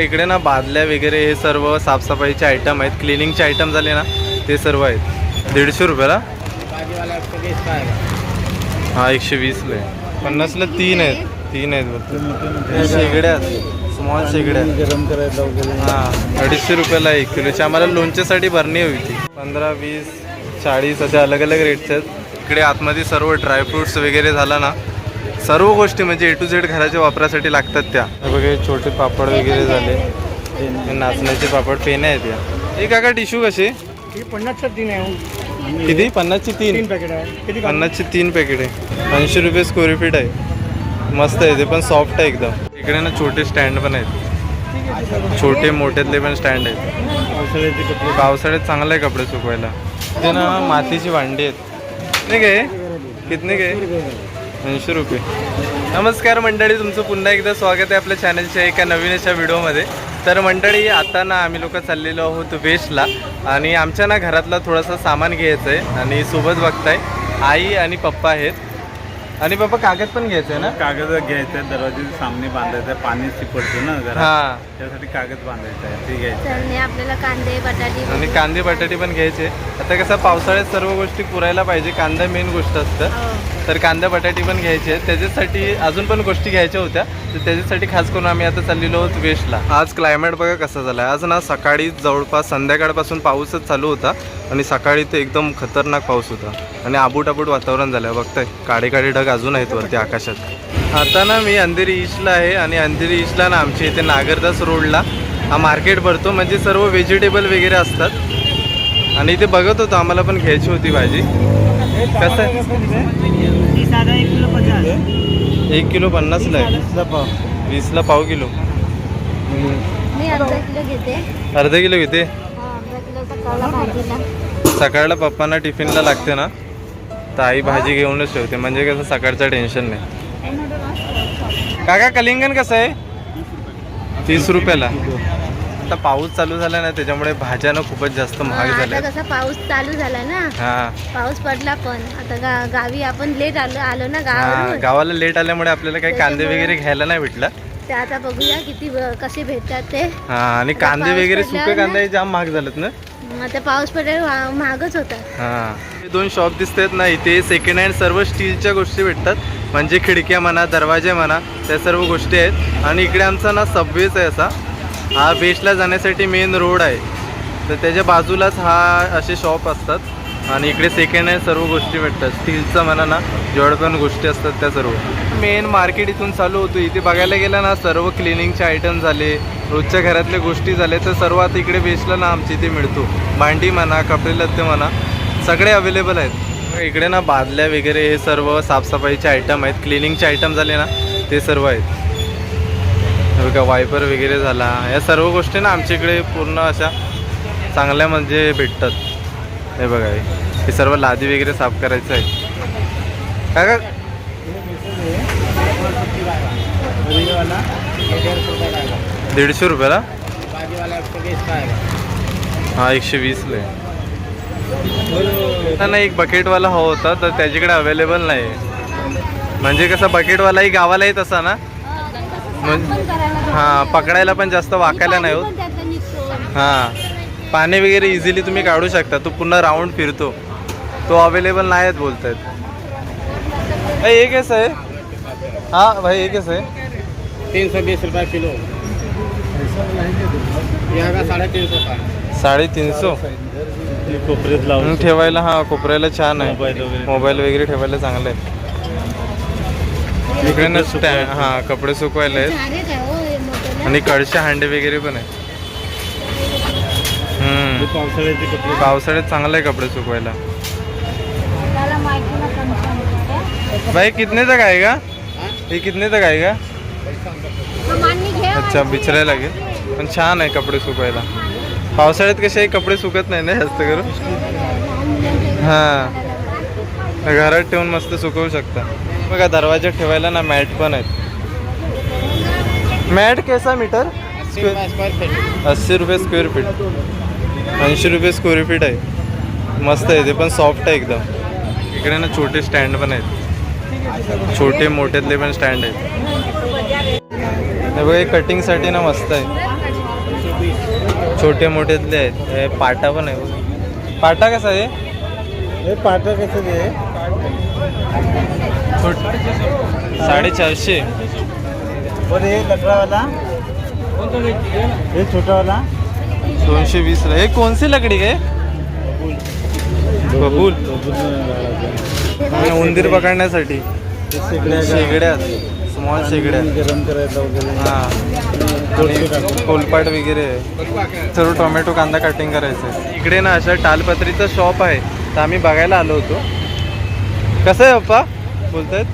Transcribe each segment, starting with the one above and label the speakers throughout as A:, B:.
A: इकडे ना बादल्या वगैरे हे सर्व साफसफाईचे आयटम आहेत. क्लिनिंगचे आयटम झाले ना ते सर्व आहेत. दीडशे रुपयाला? हा एकशे वीसला आहे पन्नासला तीन आहेत. तीन आहेत बघ. शेगड्या स्मॉल शेगड्या
B: गरम करायला
A: हां अडीचशे रुपयाला एक किलोची आम्हाला लोणच्यासाठी भरणी हवी ती पंधरा वीस चाळीस असे अलग अलग रेट्स आहेत. इकडे आतमध्ये सर्व ड्रायफ्रुट्स वगैरे झाला ना सर्व गोष्टी म्हणजे ए टू झेड घराच्या वापरासाठी लागतात त्या. हे बघा हे छोटे पापड वगैरे झाले. हे नाचण्याचे पापड पेन आहेत या. हे काका टिश्यू कसे?
B: ही पन्नासच्या तीन आहे
A: किती? पन्नासची तीन?
B: तीन पॅकेट आहे. किती
A: पन्नासची तीन पॅकेट आहे. ऐंशी रुपये स्क्वेअर फीट आहे. मस्त आहे ते पण सॉफ्ट आहे एकदम. इकडे ना छोटे स्टँड पण आहेत. छोटे मोठ्यातले पण स्टँड आहेत. पावसाळ्यात चांगलं आहे कपडे सुकवायला. ते ना मातीची भांडी आहेत. कितने काय कितने काय ऐंशी रुपये. नमस्कार मंडळी तुमचं पुन्हा एकदा स्वागत आहे आपल्या चॅनलच्या एका नवीन अशा व्हिडिओमध्ये तर मंडळी आता ना आम्ही लोक चाललेलो आहोत वेस्टला आणि आमच्या ना घरातला थोडंसं सामान घ्यायचं आहे आणि सोबत बघताय आई आणि पप्पा आहेत. आणि पप्पा कागद पण घ्यायचं आहे ना?
B: कागद घ्यायचं आहे दरवाजेच्या सामने बांधायचं आहे पाणी शिपडतो ना
A: हां.
B: त्यासाठी कागद बांधायचा आहे ते घ्यायचं
C: आपल्याला कांदे बटाटे
A: आणि कांदे बटाटे पण घ्यायचे. आता कसं पावसाळ्यात सर्व गोष्टी पुरायला पाहिजे कांदा मेन गोष्ट असतं.
C: हो.
A: तर कांदा बटाटे पण घ्यायचे. आहेत त्याच्यासाठी अजून पण गोष्टी घ्यायच्या होत्या. तर त्याच्यासाठी खास करून आम्ही आता चाललेलो आहोत वेस्टला. आज क्लायमेट बघा कसा झाला आज ना सकाळी जवळपास संध्याकाळपासून पाऊसच चालू होता. आणि सकाळी ते एकदम खतरनाक पाऊस होता. आणि आबूट आबूट वातावरण झालं बघताय काळे काळे ढग अजून आहेत वरती आकाशात. आता ना मी अंधेरी ईस्टला आहे आणि अंधेरी ईस्टला ना आमच्या इथे नागरदास रोडला हा मार्केट भरतो. म्हणजे सर्व व्हेजिटेबल वगैरे असतात. आणि इथे बघत होतो आम्हाला पण घ्यायची होती भाजी. कसं? एक किलो पन्नासला आहे. वीसला पाव. किलो.
C: मी अर्धा किलो घेते.
A: अर्धा किलो घेते?
C: हा, अर्धा किलो सकाळला भाजीला.
A: सकाळला पप्पांना टिफिनला लागते ना? तर आई भाजी घेऊनच ठेवते. म्हणजे कसं सकाळचं टेन्शन नाही. काका कलिंगण कसं आहे? तीस रुपयाला. आता पाऊस चालू झाला ना त्याच्यामुळे भाज्या ना खूपच जास्त महाग
C: आता
A: झाल्या
C: कसा पाऊस चालू झाला ना
A: हा.
C: पाऊस पडला पण. आता गा गावी आपण लेट आलो आलो ना
A: हा
C: गावावरून
A: गावाला लेट आल्यामुळे आपल्याला काही कांदे वगैरे घ्यायला नाही भेटला.
C: ते आता बघूया किती ब- कसे भेटतात ते.
A: हा आणि
C: आता
A: कांदे
C: पाऊस
A: वगैरे
C: पडल्यावर
A: सुके
C: ना-
A: कांदे जाम महाग झालेत ना?
C: आता पाऊस वा- महागच होता
A: हा. हे दोन शॉप दिसत आहेत ना इथे सेकंड हँड सर्व स्टीलच्या गोष्टी भेटतात. म्हणजे खिडक्या म्हणा दरवाजे म्हणा त्या सर्व गोष्टी आहेत. आणि इकडे आमचा ना सबवेच आहे असा. हा बीचला जाण्यासाठी मेन रोड आहे. तर त्याच्या बाजूलाच हा असे शॉप असतात. आणि इकडे सेकंड हँड सर्व गोष्टी भेटतात. स्टीलचं म्हणा ना जेवढ्या पण गोष्टी असतात त्या सर्व. मेन मार्केट इथून चालू होतो. इथे बघायला गेलं ना सर्व क्लिनिंगचे आयटम झाले रोजच्या घरातल्या गोष्टी झाल्या तर सर्वात इकडे बेचला ना आमच्या इथे मिळतो. भांडी म्हणा कपडे लत्ते म्हणा सगळे अवेलेबल आहेत. इकडे ना बादल्या वगैरे हे सर्व साफसफाईचे आयटम आहेत. क्लिनिंगचे आयटम झाले ना ते सर्व आहेत. का वायपर वगैरे झाला. या सर्व गोष्टी ना आमच्या इकडे पूर्ण अशा चांगल्या म्हणजे भेटतात. हे बघा हे. सर्व लादी वगैरे साफ करायचं आहे. काय का दीडशे रुपयाला? हा एकशे वीसला नाही एक बकेटवाला हवा होता तर त्याच्याकडे अवेलेबल नाही म्हणजे कसं बकेटवालाही गावाला येत असा ना? हां पकडायला पण जास्त वाकायला नाही होत. हां. पाणी वगैरे इझिली तुम्ही काढू शकता. तो पुन्हा राऊंड फिरतो. तो अवेलेबल नाही आहेत बोलत आहेत भाई ये कैसा है हाँ भाई ये कैसा है
B: तीन सौ बीस रुपये किलो. यहाँ का साढ़े तीन सौ कोपऱ्यात
A: ठेवायला हा कोपऱ्याला छान आहे.
B: मोबाईल वगैरे.
A: मोबाईल वगैरे ठेवायला चांगलं आहे. इकडे ना स्टँड हां कपडे सुकवायला आहेत आणि कळशे हांडे वगैरे पण आहे हम्म.
B: पावसाळ्याचे कपडे.
A: पावसाळ्यात चांगलं आहे कपडे सुकवायला. भाई कितने तक आएगा हे कितने तक आएगा अच्छा बिचरायला लागेल. पण छान आहे कपडे सुकवायला. पावसाळ्यात कसे कपडे सुकत नाही ना जास्त करून. हां. घरात ठेवून मस्त सुकवू शकता. बघा दरवाज्यात ठेवायला ना मॅट पण आहेत. मॅट कैसा मीटर? अस्सी रुपये स्क्वेअर फीट ऐंशी रुपये स्क्वेअर फीट आहे. मस्त आहे ते पण सॉफ्ट आहे एकदम. इकडे ना छोटे स्टँड पण आहेत. छोटे मोठ्यातले पण स्टँड आहेत. बघा कटिंगसाठी ना मस्त आहे. छोटे मोठेतले आहेत. हे पाटा पण आहे. पाटा कसा आहे?
B: पाटा कसं आहे?
A: छोट साडेचारशे.
B: और हे लकडावाला? हे छोटावाला?
A: दोनशे वीसला हे कोणसी लकडी काय बबूल. उंदीर पकडण्यासाठी. शेगड्या. स्मॉल शेगड्या.
B: गरम करायला वगैरे
A: हा कोलपाट वगैरे. सर्व टोमॅटो कांदा कटिंग करायचं. इकडे ना अशा टालपत्रीचं शॉप आहे. तर आम्ही बघायला आलो होतो. कसं आहे पप्पा बोलतात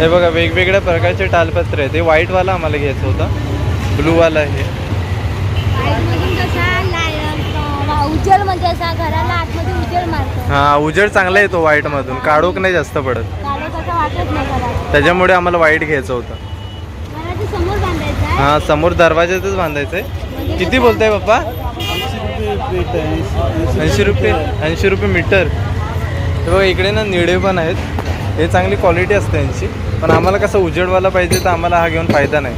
A: हे बघा वेगवेगळ्या प्रकारचे टालपत्र आहे ते व्हाईटवाला आम्हाला घ्यायचं होतं. ब्लूवाला हे.
C: आतमधून उजेड म्हणजे असा घराला आतमध्ये उजेड मारतो
A: हा उजेड चांगला येतो व्हाईटमधून. काळोख नाही जास्त पडत. त्याच्यामुळे आम्हाला व्हाईट घ्यायचं होतं.
C: समोर बांधायचं आहे
A: हा समोर दरवाज्यातच बांधायचंय. किती बोलताय पप्पा? ऐंशी रुपये ऐंशी रुपये मीटर. हे बघा इकडे ना निळे पण आहेत. हे चांगली क्वालिटी असते यांची. पण आम्हाला कसं उजेडवाला पाहिजे तर आम्हाला हा घेऊन फायदा नाही.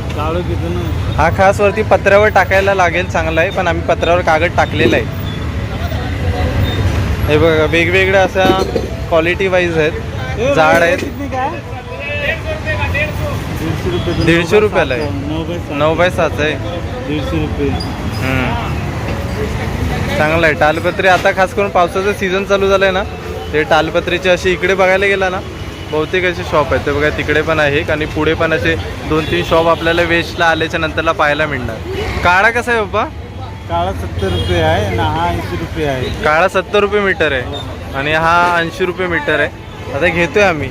A: हा खास वरती पत्र्यावर टाकायला लागेल चांगला आहे. पण आम्ही पत्र्यावर कागद टाकलेला आहे. हे बघा वेगवेगळ्या अशा क्वालिटी वाईज आहेत. जाड आहेत.
B: दीडशे रुपये
A: दीडशे रुपयाला आहे.
B: नऊ बाय सात.
A: आहे.
B: दीडशे रुपये.
A: चांगलं आहे. टालपत्री आता खास करून पावसाचं सीझन चालू झालं आहे ना ते टालपत्रीचे असे इकडे बघायला गेला ना बहुतेक असे शॉप आहेत. ते बघा तिकडे पण आहे आणि पुढे पण असे दोन तीन शॉप आपल्याला वेस्टला आल्याच्या नंतरला पाहायला मिळणार. काळा कसा आहे बाबा
B: काळा सत्तर रुपये आहे आणि हा ऐंशी रुपये आहे.
A: काळा सत्तर रुपये मीटर आहे आणि हा ऐंशी रुपये मीटर आहे. आता घेतोय आम्ही.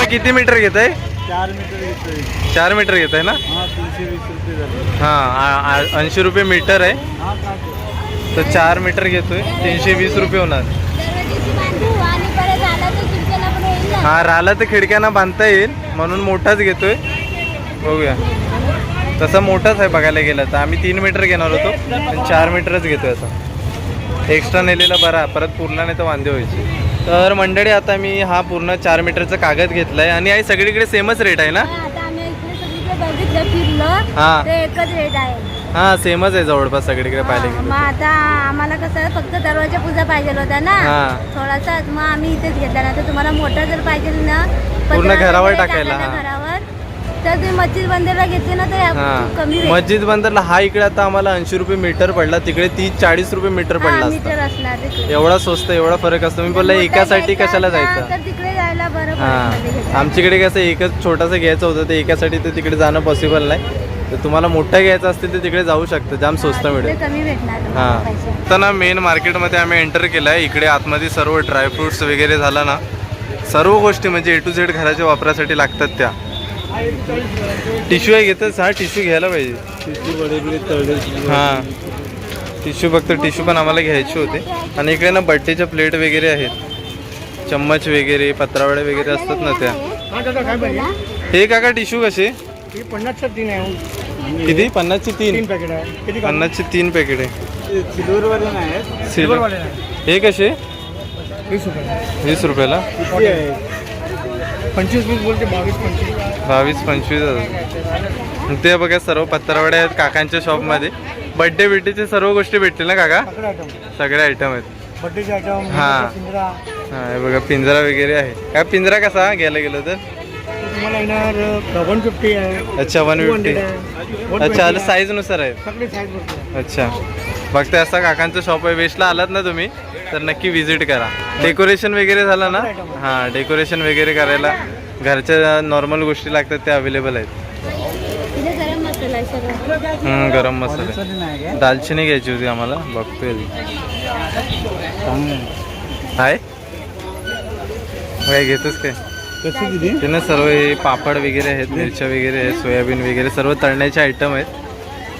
A: मग किती मीटर घेत आहे
B: चार मीटर घेतोय.
A: चार मीटर घेत आहे ना?
B: हा तीनशे वीस रुपये
A: हां ऐंशी रुपये मीटर आहे. तर चार मीटर घेतोय तीनशे वीस रुपये होणार. हा राहिला तर खिडक्यांना बांधता येईल म्हणून मोठाच घेतोय. बघूया. तसा मोठाच आहे बघायला गेलं तर. आम्ही तीन मीटर घेणार होतो पण चार मीटरच घेतोय आता. एक्स्ट्रा नेलेला बरा परत पूर्ण नाही तर वांदे व्हायचे. तर मंडळी आता मी हा पूर्ण चार मीटरचा कागद घेतलाय. आणि आई सगळीकडे सेमच रेट आहे ना?
C: हा,
A: हा.
C: एकच रेट आहे.
A: हा सेमच आहे जवळपास सगळीकडे पाहिले
C: हा, मग आता आम्हाला कसं फक्त दरवाजा पूजा पाहिजे होता ना
A: हा.
C: थोडासा मग आम्ही इथेच घेतला ना तर तुम्हाला मोठा जर पाहिजे ना
A: पूर्ण घरावर
C: वगैरे
A: टाकायला,
C: टाकायला
A: हा.
C: घरावर तर तुम्ही मस्जिद बंदरला घेतली ना तर या-
A: हा
C: खूप कमी rate.
A: मस्जिद बंदरला हा इकडे आता आम्हाला ऐंशी रुपये मीटर पडला तिकडे तीस चाळीस रुपये मीटर
C: हा,
A: पडला
C: मीटर
A: असता
C: असणार तिकडे.
A: एवढा स्वस्त एवढा फरक असतो मी बोलला
C: मोठा
A: एकासाठी
C: घ्यायचा
A: कशाला
C: असला
A: जायचं
C: तर तिकडे जायला बरं
A: हा
C: पडेल मध्ये घेतलं.
A: आमच्याकडे कसं एकच छोटासा घ्यायचं होतं ते एकासाठी तर तिकडे जाणं पॉसिबल नाही तर तुम्हाला मोठा घ्यायचा असतील तर तिकडे जाऊ शकतं. जाम स्वस्त मिळेल.
C: कमी भेटणार तुम्हाला
A: हां. तर ना मेन मार्केटमध्ये आम्ही एंटर केलं आहे इकडे आतमध्ये सर्व ड्रायफ्रुट्स वगैरे झाला ना सर्व गोष्टी म्हणजे ए टू झेड घराच्या वापरासाठी लागतात त्या. टिश्यू आहे घेतच हा टिश्यू घ्यायला पाहिजे.
B: किती बडे बडे तळले.
A: हां. टिश्यू फक्त टिश्यू पण आम्हाला घ्यायचे होते. आणि इकडे ना बड्डेच्या प्लेट वगैरे आहेत. चम्मच वगैरे पत्रावळे वगैरे असतात ना त्या. हे काका टिश्यू कसे?
D: पन्नासच्या तीन आहे
A: किती? पन्नासची तीन.
D: तीन पॅकेट आहे. किती
A: पन्नासची तीन पॅकेट आहे.
B: सिल्वरवाले नाही आहेत.
A: सिल्वर.
D: सिल्वरवाले
A: हे कसे?
D: वीस रुपये
A: वीस रुपयाला?
B: किती
D: पंचवीस वीस बोलते बावीस पंचवीस.
A: बावीस पंचवीस. हजार ते बघा सर्व पत्रावडे आहेत काकांच्या शॉपमध्ये बड्डे बिड्डेचे सर्व गोष्टी भेटतील ना काका?
D: सगळे आयटम
A: सगळे आयटम आहेत.
D: बड्डेचे आयटम
A: हा.
D: पिंजरा.
A: हा हे बघा पिंजरा वगैरे आहे. काय पिंजरा कसा? घ्यायला गेलो तर?
D: तुम्हाला येणार वन फिफ्टी आहे.
A: अच्छा वन
D: 200
A: फिफ्टी
D: आहे, 120
A: अच्छा
D: आहे.
A: साईजनुसार आहे.
D: सगळे साईज बघतो
A: अच्छा. बघते असा काकांचं शॉप आहे. वेस्टला आलात ना तुम्ही तर नक्की व्हिजिट करा. डेकोरेशन वगैरे झालं ना? हां डेकोरेशन वगैरे करायला घरच्या नॉर्मल गोष्टी लागतात त्या अवेलेबल आहेत.
C: गरम मसाला
A: दालचिनी घ्यायची होती आम्हाला बघतोय. काय घेतोस काय?
B: कशी दिली?
A: ते ना सर्व हे पापड वगैरे आहेत मिरच्या वगैरे आहेत सोयाबीन वगैरे सर्व तळण्याचे आयटम आहेत.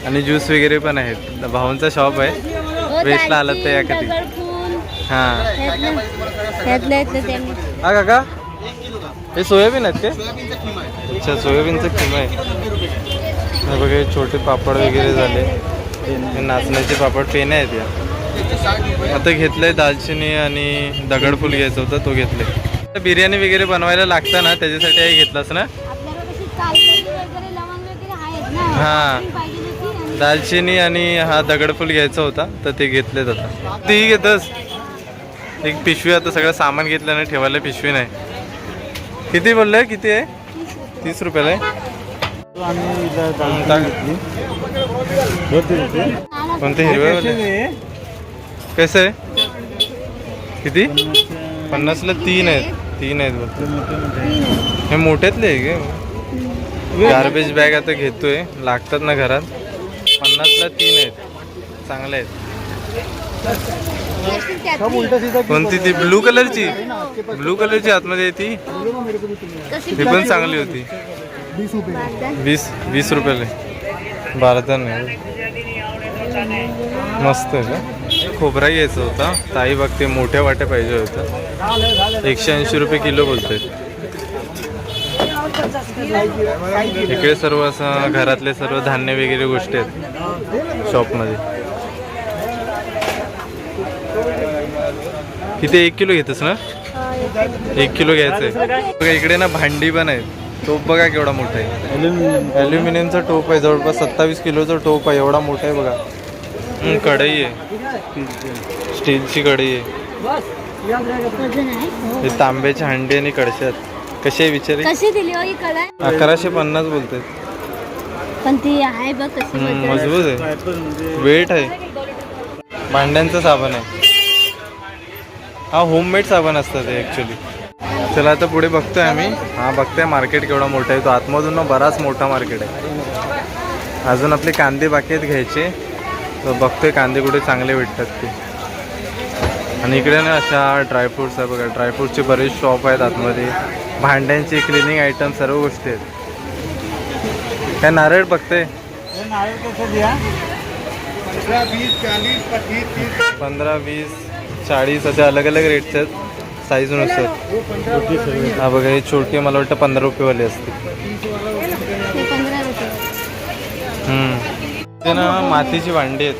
A: आणि ज्यूस वगैरे पण आहेत. भाऊंचा शॉप आहे.
C: हो,
A: वेस्टला आलात तर या
C: दालचिनी,
A: कधी.
C: दगडफूल,
A: हां.
C: ते.
A: हा काका. हे सोयाबीन आहेत काय अच्छा सोयाबीनचं किमा आहे. हे बघा हे छोटे पापड वगैरे झाले. हे नाचण्याचे पापड पेन आहेत या. आता घेतलंय दालचिनी आणि दगडफूल घ्यायचं होतं तो घेतलंय. बिर्याणी वगैरे बनवायला लागतं ना त्याच्यासाठी हे घेतलंस ना?
C: आपल्याला कशी कालकडी वगैरे लवंग वगैरे आहेत
A: हा.
C: पाहिजे होती आणि
A: दालचिनी आणि हा दगडफूल घ्यायचा होता तर ते घेतलेत आता. तेही घेतस? एक पिशवी आता सगळं सामान घेतलं आणि ठेवायला पिशवी नाही. किती बोललंय किती आहे? तीस रुपयाला
B: घेतली.
A: कोणते हिरवे
B: हे
A: कसं? आहे किती? पन्नासला तीन आहेत. तीन आहेत
B: मोठे.
A: हे मोठ्यातले आहे गे. गार्बेज बॅग आता घेतोय. लागतात ना घरात. पन्नासला तीन आहेत. चांगले आहेत. कोणती ती? ब्लू कलरची ब्लू कलरची आतमध्ये ती. ती पण चांगली होती. वीस वीस रुपयाला बारा नाही मस्त आहे का? खोबरा घ्यायचा होता. ताई बघते मोठ्या वाट्या पाहिजे होत्या. एकशे ऐंशी रुपये किलो बोलते. इकडे सर्व असं घरातले सर्व धान्य वगैरे गोष्टी आहेत. शॉपमध्ये. किती एक किलो घेतस ना? एक किलो घ्यायचंय. बघा इकडे ना भांडी पण आहे टोप बघा केवढा मोठा आहे. ॲल्युमिनियमचा टोप आहे जवळपास सत्तावीस किलोचा टोप आहे एवढा मोठा आहे बघा. कढई आहे. स्टीलची कढई आहे.
C: हो.
A: तांब्याची हांडी आणि कळशात कशी आहे विचारे
C: कशी दिली हो ही कढाई?
A: अकराशे पन्नास बोलते
C: पण ती आहे बघ कशी वजन
A: मजबूत आहे. वेट आहे. भांड्यांचं साबण आहे. हा होममेड साबण असतं ते ॲक्च्युली चला आता पुढे बघतोय आम्ही. हा बघतोय मार्केट केवढा मोठा आहे. तो आतमधून ना बराच मोठा मार्केट आहे. अजून आपले कांदे बाकी आहेत घ्यायचे. तर बघतोय कांदे कुठे चांगले भेटतात ते. आणि इकडे ना अशा ड्रायफ्रुट्स आहे बघा. ड्रायफ्रूटचे बरेच शॉप आहेत आतमध्ये. भांड्यांचे क्लिनिंग आयटम सर्व गोष्टी आहेत. काय नारळ बघते
B: हे नारळ कसं द्या?
A: पंधरा वीस चाळीस असे अलग अलग रेटचे आहेत साईजनुसार हा बघा ही छोटी मला वाटतं पंधरा रुपयेवाली असते
C: ते
A: ना मातीची भांडी आहेत.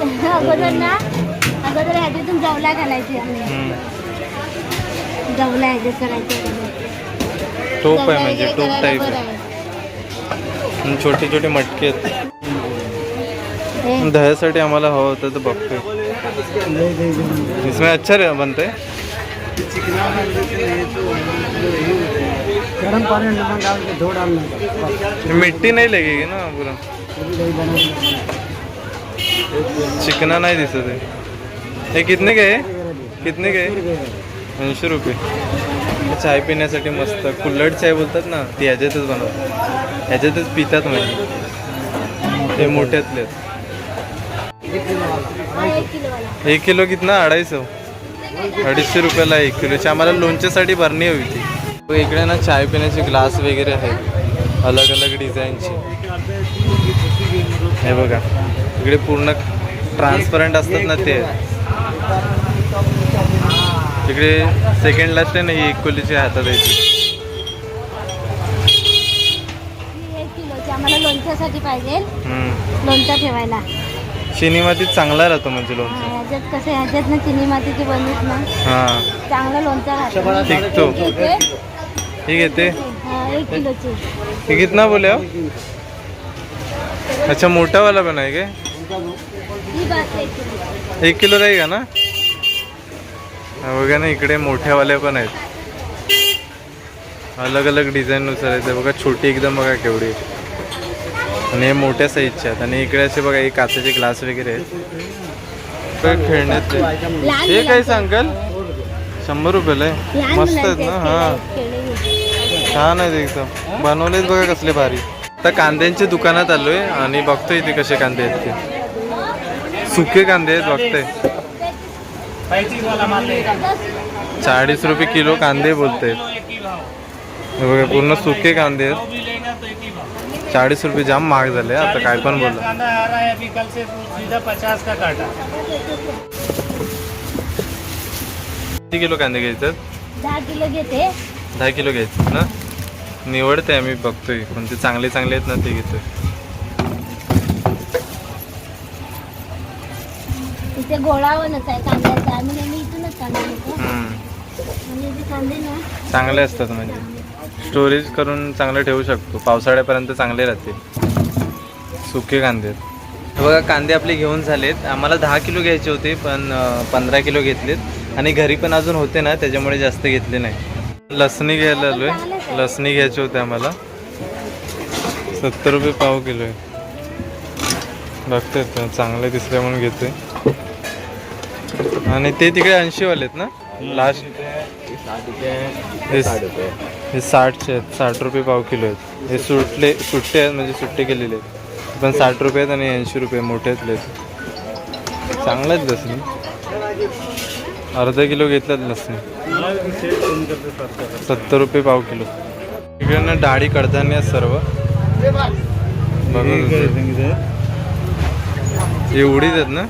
C: अगोदर ना अगोदर ह्याच्यातून जवला घालायची. जवला ह्याच्यात करायची.
A: टोप आहे म्हणजे टोप टाईप आहे. छोटी छोटी मटकी आहेत. दह्यासाठी आम्हाला हवं होतं तर बघतोय. इसमें अच्छा रे बनते
D: गरम पानी में नमक डाल के धो डालना
A: मिट्टी नाही लगेगी ना पूरा? चिकना नाही दिसत आहे. हे कितने के आहे? कितने के आहे? ऐंशी रुपये. चाय पिण्यासाठी मस्त कुल्लड चाय बोलतात ना ती ह्याच्यातच बनवतात. ह्याच्यातच पितात म्हणजे ते मोठ्यातले आहेत.
C: एक
A: किलो कितना? अडायचं अडीचशे रुपयाला एक किलोची आम्हाला लोणच्यासाठी भरणी हवी ती इकडे ना चाय पिण्याचे ग्लास वगैरे आहेत अलग अलग डिझाईनचे. हे बघा. इकडे पूर्ण ट्रान्सपरंट असतात ना ते. तिकडे सेकंड लास्ट आहे ना ही एक कोलीची. हातात यायची
C: लोणच्यासाठी पाहिजे.
A: हम्म.
C: लोणचं ठेवायला.
A: चिनी मातीत चांगला राहतो म्हणजे लोणचं.
C: ह्याच्यात कसं ह्याच्यात ना चिनी मातीची बनवीत ना
A: हां.
C: चांगलं लोणचं राहतं. एक किलोची.
A: हे कितना बोले हो अच्छा मोठा वाला पण आहे काय?
C: ही बात एक किलो
A: एक का ना? बघा ना इकडे मोठ्यावाले पण आहेत. अलग अलग डिझाईननुसार आहेत. बघा छोटी एकदम बघा केवढी. आणि हे मोठ्या साईजचे आहेत. आणि इकडे असे बघा हे काचेचे ग्लास वगैरे आहेत.
C: लहान
A: हे काय सांगाल? शंभर रुपयाला आहे. मस्त आहेत ना? हा. छान आहेत एकदम. बनवलेत बघा कसले भारी. आता कांद्यांच्या दुकानात आलोय आणि बघतोय इथे कसे कांदे आहेत ते. सुके कांदे आहेत बघतोय. चाळीस रुपये किलो कांदे बोलते बघा पूर्ण सुके कांदे आहेत. चाळीस रुपये जाम महाग झाले आता काय पण बोला.
E: पचास का काटा
A: किती किलो कांदे घ्यायचे
C: दहा किलो घेते.
A: दहा किलो घ्यायचे ना? निवडते आम्ही बघतोय. कोणते चांगले चांगले आहेत ना ते घेतोय
C: इथे आहे कांद्याचा आम्ही नेहमी इथूनच कांदा घेतो.
A: हम्म.
C: म्हणजे इथे कांदे ना.
A: चांगले असतात म्हणजे. स्टोरेज करून चांगलं ठेवू शकतो. पावसाळ्यापर्यंत चांगले राहतील. सुके कांदे आहेत. हे बघा कांदे आपले घेऊन झालेत. आम्हाला दहा किलो घ्यायचे होते पण पंधरा किलो घेतलेत. आणि घरी पण अजून होते ना त्याच्यामुळे जास्त घेतले नाही. लसणी घ्यायला आलोय. लसणी घ्यायची होती आम्हाला. सत्तर रुपये पाव किलो आहे. बघतोय चांगले दिसले म्हणून घेतोय. आणि ते तिकडे ऐंशी वाले आहेत ना? लास्ट हे साठचे आहेत. साठ रुपये पाव किलो आहेत. हे सुटले सुट्टे आहेत म्हणजे सुट्टे केलेले आहेत. पण साठ रुपये आहेत आणि ऐंशी रुपये मोठे आहेत चांगले आहेत लसणी. अर्धा किलो घेतल्यात लसणी. सत्तर रुपये पाव किलो. इकडे ना डाळी कडधान्य आहेत सर्व हे उडीद आहेत ना?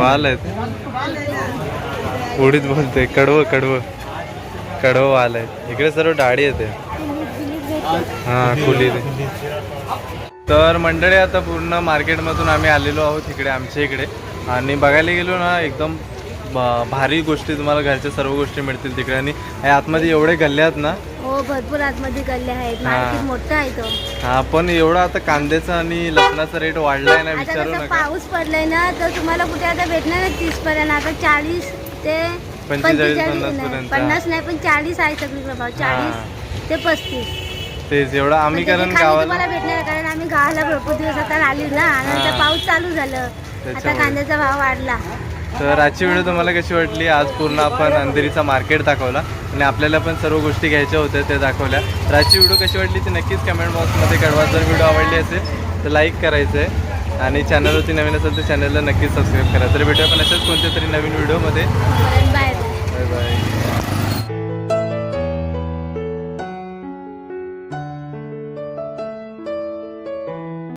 A: वाल आहेत. उडीद बोलते. कडवं कडवं. कडवं वाल आहे इकडे सर्व डाळी येते हां खुली तर मंडळी आता पूर्ण मार्केटमधून आम्ही आलेलो आहोत इकडे आमच्या इकडे. आणि बघायला गेलो ना एकदम भारी गोष्टी तुम्हाला घरच्या सर्व गोष्टी मिळतील तिकडे. आणि हे आतमध्ये एवढे गल्ले आहेत ना?
C: हो भरपूर आतमध्ये गल्ले आहेत.
A: हा.
C: मार्केट मोठं आहे तो.
A: हा पण एवढा आता कांद्याचा आणि लसणाचा रेट वाढलाय ना
C: आता
A: विचारू
C: कसं
A: नका.
C: पाऊस पडलाय ना तर तुम्हाला कुठे आता भेटणार नाही तीस पर्यंत आता चाळीस ते
A: पंचेचाळीस, पन्नास
C: नाही,
A: पर्यंत.
C: पन्नास नाही पण चाळीस आहे सगळीकडे भाव चाळीस ते पस्तीस.
A: तेच एवढं आम्ही
C: पण त्याची
A: कारण
C: खाली
A: गावाला
C: तुम्हाला भेटणार कारण आम्ही गावाला भरपूर दिवस आता आली ना आणि
A: हा.
C: पाऊस चालू झालं. आता
A: त्याच्यामुळे.
C: कांद्याचा भाव वाढला.
A: तर आजची व्हिडिओ तुम्हाला कशी वाटली? आज पूर्ण आपण अंधेरीचा मार्केट दाखवला आणि आपल्याला पण सर्व गोष्टी घ्यायच्या होत्या त्या दाखवल्या. तर आजची व्हिडिओ कशी वाटली ती नक्कीच कमेंट बॉक्समध्ये कळवा. जर व्हिडिओ आवडली असेल तर लाईक करायचं आहे आणि चॅनलवरती नवीन असेल तर चॅनलला नक्कीच सबस्क्राईब करा. तर भेटूया आपण अशाच कोणत्या तरी नवीन व्हिडिओमध्ये बाय बाय